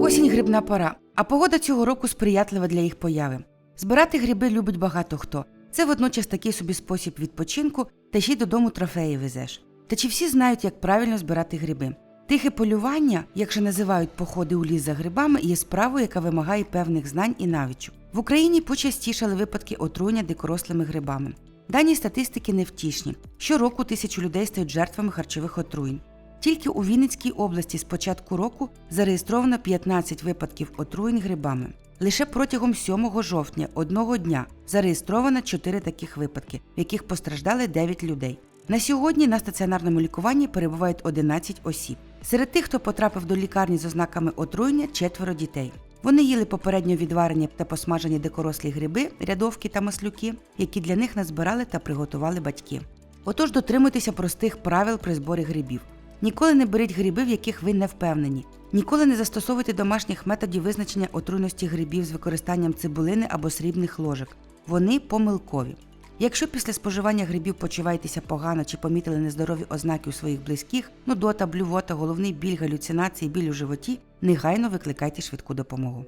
Осінь грибна пора, а погода цього року сприятлива для їх появи. Збирати гриби любить багато хто. Це водночас такий собі спосіб відпочинку, та ще й додому трофеї везеш. Та чи всі знають, як правильно збирати гриби? Тихе полювання, як же називають походи у ліс за грибами, є справою, яка вимагає певних знань і навичок. В Україні почастішали випадки отруєння дикорослими грибами. Дані статистики невтішні. Щороку тисячу людей стають жертвами харчових отруєнь. Тільки у Вінницькій області з початку року зареєстровано 15 випадків отруєнь грибами. Лише протягом 7 жовтня одного дня зареєстровано 4 таких випадки, в яких постраждали 9 людей. На сьогодні на стаціонарному лікуванні перебувають 11 осіб. Серед тих, хто потрапив до лікарні з ознаками отруєння, четверо дітей. Вони їли попередньо відварені та посмажені дикорослі гриби, рядовки та маслюки, які для них назбирали та приготували батьки. Отож дотримуйтеся простих правил при зборі грибів. Ніколи не беріть гриби, в яких ви не впевнені. Ніколи не застосовуйте домашніх методів визначення отруйності грибів з використанням цибулини або срібних ложок. Вони помилкові. Якщо після споживання грибів почуваєтеся погано чи помітили нездорові ознаки у своїх близьких, нудота, блювота, головний біль, галюцинації, біль у животі, негайно викликайте швидку допомогу.